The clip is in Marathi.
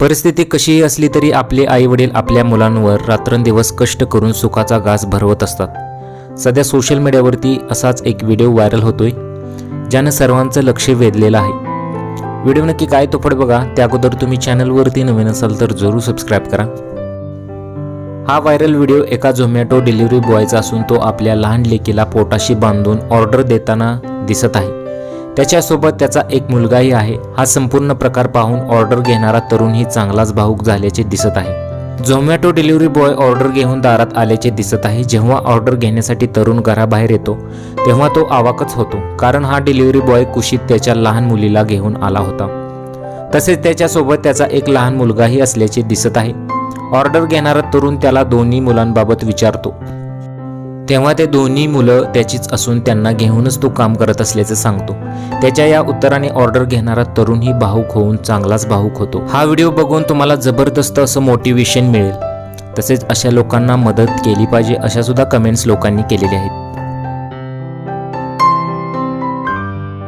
परिस्थिती कशीही असली तरी आपले आईवडील आपल्या मुलांवर रात्रंदिवस कष्ट करून सुखाचा घास भरवत असतात. सध्या सोशल मीडियावरती असाच एक व्हिडिओ व्हायरल होतोय ज्यानं सर्वांचं लक्ष वेधलेलं आहे. व्हिडिओ नक्की काय तो पड बघा त्या अगोदर तुम्ही चॅनलवरती नवीन असाल तर जरूर सबस्क्राईब करा. हा व्हायरल व्हिडिओ एका झोमॅटो डिलिव्हरी बॉयचा असून तो आपल्या लहान लेकीला पोटाशी बांधून ऑर्डर देताना दिसत आहे. त्याच्यासोबत त्याचा एक मुलगाही आहे. हा संपूर्ण प्रकार पाहून ऑर्डर घेणारा तरुणही चांगलाच भाऊक झाल्याचे दिसत आहे. झोमॅटो डिलिव्हरी बॉय ऑर्डर घेऊन दारात आल्याचे दिसत आहे. जेव्हा ऑर्डर घेण्यासाठी तरुण घराबाहेर येतो तेव्हा तो आवाकच होतो कारण हा डिलिव्हरी बॉय कुशीत त्याच्या लहान मुलीला घेऊन आला होता. तसेच त्याच्यासोबत त्याचा एक लहान मुलगाही असल्याचे दिसत आहे. ऑर्डर घेणारा तरुण त्याला दोन्ही मुलांबाबत विचारतो. तेव्हा ते दोन्ही मुलं त्याचीच असून त्यांना घेऊनच तो काम करत असल्याचं सांगतो. त्याच्या या उत्तराने ऑर्डर घेणारा तरुणही भाऊक होऊन चांगलाच भाऊक होतो. हा व्हिडिओ बघून तुम्हाला जबरदस्त असं मोटिवेशन मिळेल. तसेच अशा लोकांना मदत केली पाहिजे अशा सुद्धा कमेंट्स लोकांनी केलेल्या आहेत.